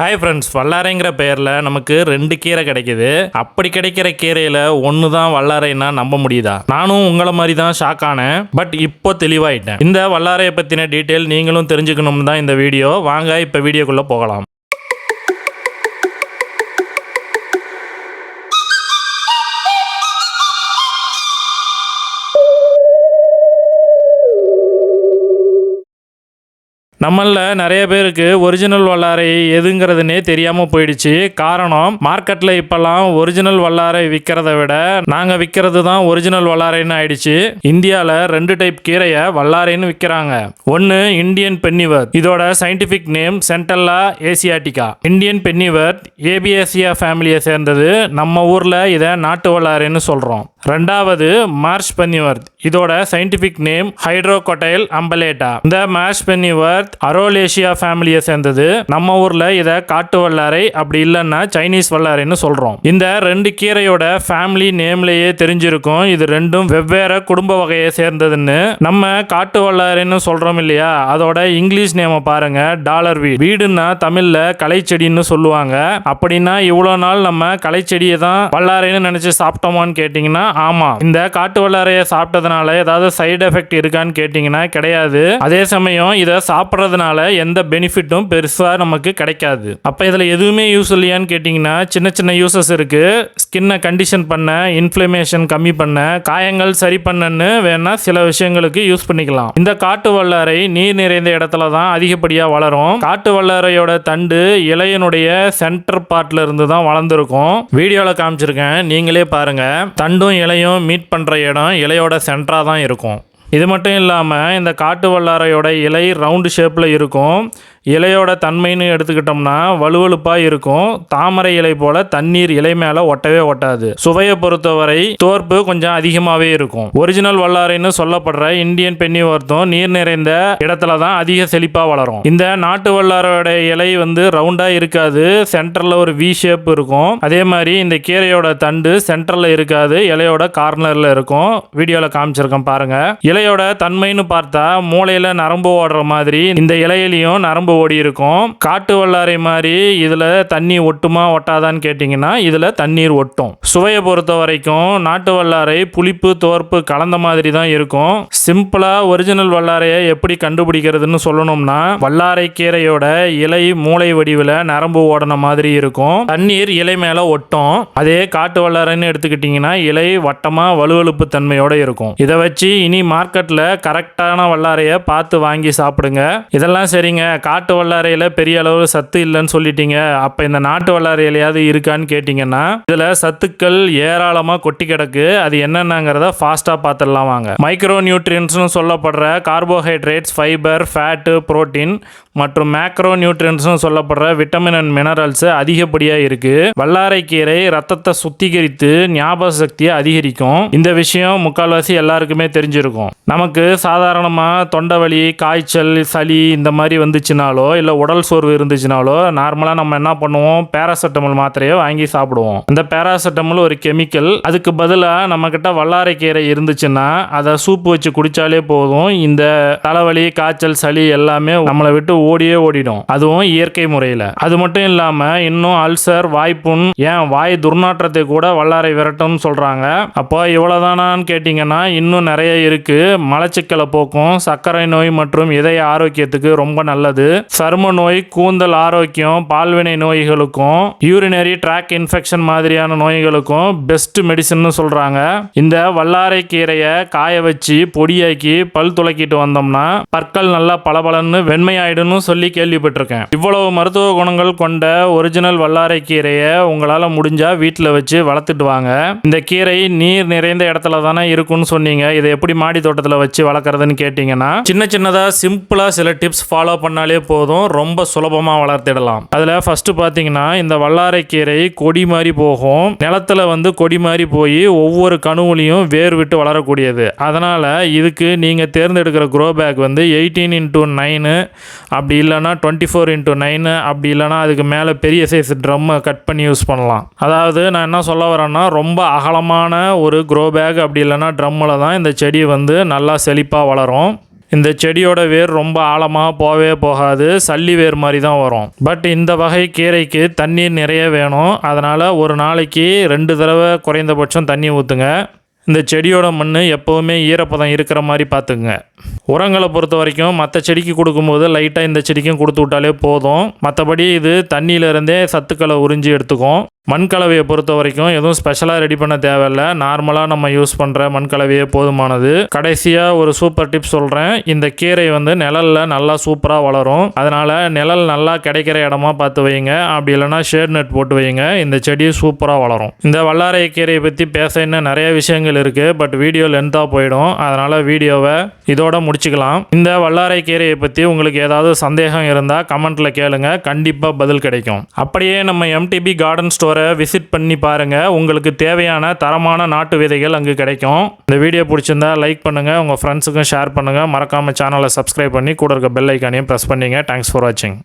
Hi friends வல்லாரைங்கிற பெயரில் நமக்கு ரெண்டு கீரை கிடைக்குது. அப்படி கிடைக்கிற கீரையில் ஒன்று தான் வல்லாரைன்னா நம்ப முடியுதா? நானும் உங்களை மாதிரி தான் ஷாக் ஆனேன். பட் இப்போ தெளிவாயிட்டேன். இந்த வல்லாரையை பற்றின டீட்டெயில் நீங்களும் தெரிஞ்சுக்கணும் தான் இந்த வீடியோ வாங்க இப்போ வீடியோக்குள்ளே போகலாம். நம்மளில் நிறைய பேருக்கு ஒரிஜினல் வல்லாரை எதுங்கிறதுனே தெரியாமல் போயிடுச்சு. காரணம் மார்க்கெட்டில் இப்போல்லாம் ஒரிஜினல் வல்லாரை விற்கிறத விட நாங்கள் விற்கிறது தான் ஒரிஜினல் வல்லாரைன்னு ஆயிடுச்சு. இந்தியாவில் ரெண்டு டைப் கீரையை வல்லாரைன்னு விற்கிறாங்க ஒன்று இந்தியன் பென்னிவர்த் இதோட scientific name Centella asiatica Indian pennywort ஏபிஎஸ்சியா ஃபேமிலியை சேர்ந்தது. நம்ம ஊரில் இதை நாட்டு வல்லாரைன்னு சொல்கிறோம் ரெண்டாவது மார்ஷ் பென்னிவர்த். இதோட சயின்டிஃபிக் நேம் ஹைட்ரோகொட்டைல் அம்பலேட்டா. இந்த மார்ஷ் பென்னிவர்த் அரோலேஷியா ஃபேமிலியை சேர்ந்தது. நம்ம ஊர்ல இதை காட்டு வல்லாரை அப்படி இல்லைன்னா சைனீஸ் வல்லாரைன்னு சொல்றோம். இந்த ரெண்டு கீரையோட ஃபேமிலி நேம்லயே தெரிஞ்சிருக்கும். இது ரெண்டும் வெவ்வேறு குடும்ப வகையை சேர்ந்ததுன்னு நம்ம காட்டு வல்லாரைன்னு சொல்றோம் இல்லையா? அதோட இங்கிலீஷ் நேமை பாருங்க டாலர் வீட் வீடுன்னா தமிழ்ல கலைச்செடின்னு சொல்லுவாங்க. அப்படின்னா இவ்வளோ நாள் நம்ம கலைச்செடியை தான் வல்லாரைன்னு நினைச்சு சாப்பிட்டோமான்னு கேட்டிங்கன்னா ஆமா. இந்த காட்டு வல்லாரையை சாப்பிட்டதுனால ஏதாவது சைடு எஃபெக்ட் இருக்கான்னு கேட்டிங்கன்னா கிடையாது. அதே சமயம் இதை சாப்பிட்றதுனால எந்த பெனிஃபிட்டும் பெருசாக நமக்கு கிடைக்காது. அப்போ இதில் எதுவுமே யூஸ் இல்லையான்னு கேட்டிங்கன்னா சின்ன சின்ன யூசஸ் இருக்குது ஸ்கின்னை கண்டிஷன் பண்ண இன்ஃப்ளமேஷன் கம்மி பண்ண காயங்கள் சரி பண்ணன்னு வேணால் சில விஷயங்களுக்கு யூஸ் பண்ணிக்கலாம். இந்த காட்டு வல்லாரை நீர் நிறைந்த இடத்துல தான் அதிகப்படியாக வளரும். காட்டு வல்லாரையோட தண்டு இலையனுடைய சென்டர் பார்ட்ல இருந்து தான் வளர்ந்துருக்கும். வீடியோவில் காமிச்சிருக்கேன். நீங்களே பாருங்க. தண்டும் இலையும் மீட் பண்ணுற இடம் இலையோட சென்டராக தான் இருக்கும். இது மட்டும் இல்லாமல் இந்த காட்டு வல்லாரையோட இலை ரவுண்டு ஷேப்பில் இருக்கும். இலையோட தன்மைன்னு எடுத்துக்கிட்டோம்னா வலுவழுப்பாக இருக்கும். தாமரை இலை போல் தண்ணீர் இலை மேலே ஒட்டவே ஒட்டாது. சுவையை பொறுத்தவரை தோற்பு கொஞ்சம் அதிகமாகவே இருக்கும். ஒரிஜினல் வல்லாரைன்னு சொல்லப்படுற இந்தியன் பெண்ணி ஒருத்தம் நீர் நிறைந்த இடத்துல தான் அதிக செழிப்பாக வளரும். இந்த நாட்டு வல்லாரோட இலை வந்து ரவுண்டாக இருக்காது. சென்டரில் ஒரு வி ஷேப் இருக்கும். அதே மாதிரி இந்த கீரையோட தண்டு சென்டரில் இருக்காது. இலையோட கார்னரில் இருக்கும். வீடியோவில் காமிச்சிருக்கேன் பாருங்க. இலையோட தன்மைன்னு பார்த்தா மூளையில் நரம்பு ஓடுற மாதிரி இந்த இலையிலையும் நரம்பு ஓடி இருக்கும் காட்டு வல்லாரை மாதிரி இதில் தண்ணி ஒட்டுமா ஒட்டாதான்னு கேட்டிங்கன்னா இதில் தண்ணீர் ஒட்டும். சுவையை பொறுத்த வரைக்கும் நாட்டு வல்லாரை புளிப்பு தோற்பு கலந்த மாதிரி தான் இருக்கும். சிம்பிளாக ஒரிஜினல் வல்லாரையை எப்படி கண்டுபிடிக்கிறதுன்னு சொல்லணும்னா வல்லாரை கீரையோட இலை மூளை வடிவில் நரம்பு ஓடன மாதிரி இருக்கும். தண்ணீர் இலை மேலே ஒட்டும். அதே காட்டு வல்லாரைன்னு எடுத்துக்கிட்டிங்கன்னா இலை வட்டமாக வலுவழுப்பு தன்மையோட இருக்கும். இதை வச்சு இனி மார்க் மார்க்கெட்டில் கரெக்டான வல்லாரையை பார்த்து வாங்கி சாப்பிடுங்க. இதெல்லாம் சரிங்க. காட்டு வல்லாரையில் பெரிய அளவு சத்து இல்லைன்னு சொல்லிட்டீங்க. அப்போ இந்த நாட்டு வல்லாரையிலையாவது இருக்கான்னு கேட்டிங்கன்னா இதில் சத்துக்கள் ஏராளமாக கொட்டி கிடக்கு. அது என்னென்னங்கிறத ஃபாஸ்ட்டாக பார்த்துடலாம் வாங்க. மைக்ரோ நியூட்ரியன்ஸ்னு சொல்லப்படுற கார்போஹைட்ரேட்ஸ் ஃபைபர் ஃபேட்டு புரோட்டீன் மற்றும் மேக்ரோ நியூட்ரியன்ஸ்னு சொல்லப்படுற விட்டமின் அண்ட் மினரல்ஸ் அதிகப்படியாக இருக்குது வல்லாரை கீரை ரத்தத்தை சுத்திகரித்து ஞாபக சக்தியை அதிகரிக்கும். இந்த விஷயம் முக்கால்வாசி எல்லாருக்குமே தெரிஞ்சிருக்கும். நமக்கு சாதாரணமாக தொண்டை வலி காய்ச்சல் சளி இந்த மாதிரி வந்துச்சுனாலோ இல்லை உடல் சோர்வு இருந்துச்சுனாலோ நார்மலாக நம்ம என்ன பண்ணுவோம்? பேராசெட்டமல் மாத்திரையை வாங்கி சாப்பிடுவோம். இந்த பேராசெட்டமல் ஒரு கெமிக்கல் அதுக்கு பதிலாக நம்மக்கிட்ட வல்லாரைக்கீரை இருந்துச்சுன்னா அதை சூப்பு வச்சு குடித்தாலே போதும். இந்த தலைவலி காய்ச்சல் சளி எல்லாமே நம்மளை விட்டு ஓடியே ஓடிடும். அதுவும் இயற்கை முறையில். அது மட்டும் இல்லாமல் இன்னும் அல்சர் வாய்ப்புண் ஏன் வாய் துர்நாற்றத்தை கூட வல்லாரை விரட்டும்னு சொல்கிறாங்க அப்போ இவ்வளோதானான்னு கேட்டிங்கன்னா இன்னும் நிறைய இருக்குது மலச்சிக்கலை போக்கும் சர்க்கரை நோய் மற்றும் இதய ஆரோக்கியத்துக்கு ரொம்ப நல்லது. சரும நோய் கூந்தல் ஆரோக்கியம் பால்வினை நோய்களுக்கும் யூரினரி ட்ராக் இன்ஃபெக்ஷன் மாதிரியான நோய்களுக்கும் பெஸ்ட் மெடிசன் சொல்கிறாங்க இந்த வல்லாரை கீரையை காய வச்சு பொடியாக்கி பல் துளக்கிட்டு வந்தோம்னா பற்கள் நல்லா பளபளன்னு வெண்மையாயிடும்னு சொல்லி கேள்விப்பட்டிருக்கேன். இவ்வளவு மருத்துவ குணங்கள் கொண்ட ஒரிஜினல் வல்லாரை கீரையை உங்களால் முடிஞ்சா வீட்டில் வச்சு வளர்த்துட்டு வாங்க. இந்த கீரை நீர் நிறைந்த இடத்துல தானே இருக்குன்னு சொன்னீங்க. இதை எப்படி மாடி தோட்டத்தில் வச்சு வளர்க்குறதுன்னு கேட்டிங்கன்னா சின்ன சின்னதாக சிம்பிளாக சில டிப்ஸ் ஃபாலோ பண்ணாலே போதும். ரொம்ப சுலபமாக வளர்த்திடலாம். அதில் ஃபஸ்ட்டு பார்த்தீங்கன்னா இந்த வல்லாரைக்கீரை கொடி மாதிரி போகும். நிலத்துல வந்து கொடி மாதிரி போய் ஒவ்வொரு கணுவுலையும் வேர் விட்டு வளரக்கூடியது. அதனால் இதுக்கு நீங்கள் தேர்ந்தெடுக்கிற க்ரோ பேக் வந்து எயிட்டீன் இன்ட்டு நைனு அப்படி இல்லைன்னா டுவெண்ட்டி ஃபோர் இன்ட்டு நைனு அப்படி இல்லைன்னா அதுக்கு மேலே பெரிய சைஸ் ட்ரம்மை கட் பண்ணி யூஸ் பண்ணலாம். அதாவது நான் என்ன சொல்ல வரேன்னா ரொம்ப அகலமான ஒரு க்ரோ பேக் அப்படி இல்லைன்னா ட்ரம்மில் தான் இந்த செடி வந்து நல்லா செழிப்பாக வளரும். இந்த செடியோட வேர் ரொம்ப ஆழமாக போகவே போகாது. சல்லி வேர் மாதிரி தான் வரும். பட் இந்த வகை கீரைக்கு தண்ணீர் நிறைய வேணும். அதனால் ஒரு நாளைக்கு ரெண்டு தடவை குறைந்தபட்சம் தண்ணி ஊற்றுங்க இந்த செடியோட மண் எப்போவுமே ஈரப்பதம் இருக்கிற மாதிரி பார்த்துக்குங்க. உரங்களை பொறுத்த வரைக்கும் மற்ற செடிக்கு கொடுக்கும்போது லைட்டாக இந்த செடிக்கும் கொடுத்து விட்டாலே போதும். மற்றபடி இது தண்ணியிலேருந்தே சத்துக்களை உறிஞ்சி எடுத்துக்கும். மண் கலவையை பொறுத்த வரைக்கும் எதுவும் ஸ்பெஷலாக ரெடி பண்ண தேவையில்ல. நார்மலாக நம்ம யூஸ் பண்ணுற மண் கலவையே போதுமானது. கடைசியாக ஒரு சூப்பர் டிப் சொல்கிறேன் இந்த கீரை வந்து நிழலில் நல்லா சூப்பராக வளரும். அதனால் நிழல் நல்லா கிடைக்கிற இடமா பார்த்து வைங்க அப்படி இல்லைனா ஷேட் நெட் போட்டு வைங்க இந்த செடி சூப்பராக வளரும். இந்த வல்லாரை கீரையை பற்றி பேச இன்னும் நிறைய விஷயங்கள் இருக்குது பட் வீடியோ லென்த்தாக போயிடும். அதனால் வீடியோவை இதோட முடிச்சுக்கலாம். இந்த வல்லாரை கீரையை பற்றி உங்களுக்கு ஏதாவது சந்தேகம் இருந்தால் கமெண்ட்டில் கேளுங்கள் கண்டிப்பாக பதில் கிடைக்கும். அப்படியே நம்ம எம்டிபி கார்டன் ஸ்டோரை விசிட் பண்ணி பாருங்கள் உங்களுக்கு தேவையான தரமான நாட்டு விதைகள் அங்கே கிடைக்கும். இந்த வீடியோ பிடிச்சிருந்தா லைக் பண்ணுங்கள் உங்கள் ஃப்ரெண்ட்ஸுக்கும் ஷேர் பண்ணுங்கள் மறக்காமல் சேனலை சப்ஸ்கிரைப் பண்ணி கூட இருக்க பெல் ஐக்கானையும் ப்ரெஸ் பண்ணிங்க. தேங்க்ஸ் ஃபார் வாட்சிங்